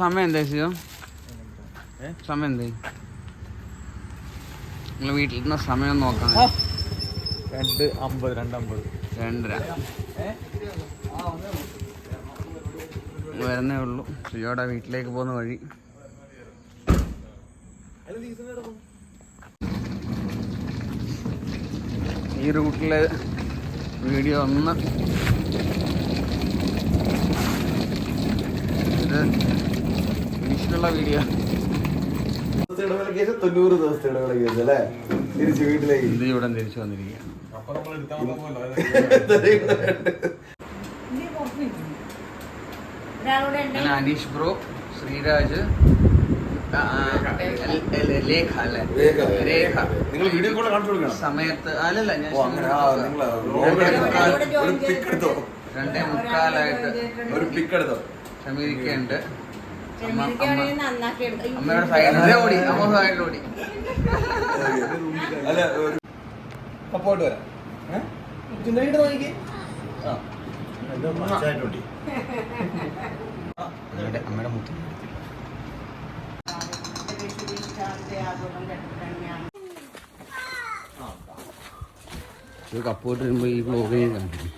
സമയം എന്താ ചെയ്യോ സമയം എന്താ നിങ്ങൾ വീട്ടിൽ നിന്ന് സമയം നോക്കാം രണ്ട് അമ്പത് രണ്ടമ്പത് രണ്ടര വരുന്നേ ഉള്ളൂ സുജോടെ വീട്ടിലേക്ക് പോകുന്ന വഴി ഈ റൂട്ടിലെ വീഡിയോ ഒന്ന് ഇത് ഫിനിഷിലുള്ള വീഡിയോ തൊണ്ണൂറ് ദിവസത്തെ ഇടവേള കേസ് അല്ലേ? തിരിച്ച് വീട്ടിലേക്ക്. ഇത് ഇവിടെ തിരിച്ചു വന്നിരിക്കുകയാണ്. ഞാൻ അനീഷ് ബ്രോ ശ്രീരാജ് ലേഖ അല്ലേ? രേഖ. രേഖ നിങ്ങൾ വീഡിയോ കോൾ കാണിച്ചു കൊടുക്കണം. സമയത്ത് അല്ലല്ല ഞാൻ രണ്ടേ മുക്കാലായിട്ട്. ഒരു പിക്ക് എടുത്തോ? എടുത്തു അമ്മയുടെ സൈഡിലെ ഓടി അമ്മ സൈഡിൽ ഓടി. അല്ല വരാം. അമ്മയുടെ വരുമ്പോ ഈ ബ്ലോഗ് കാണിക്കും.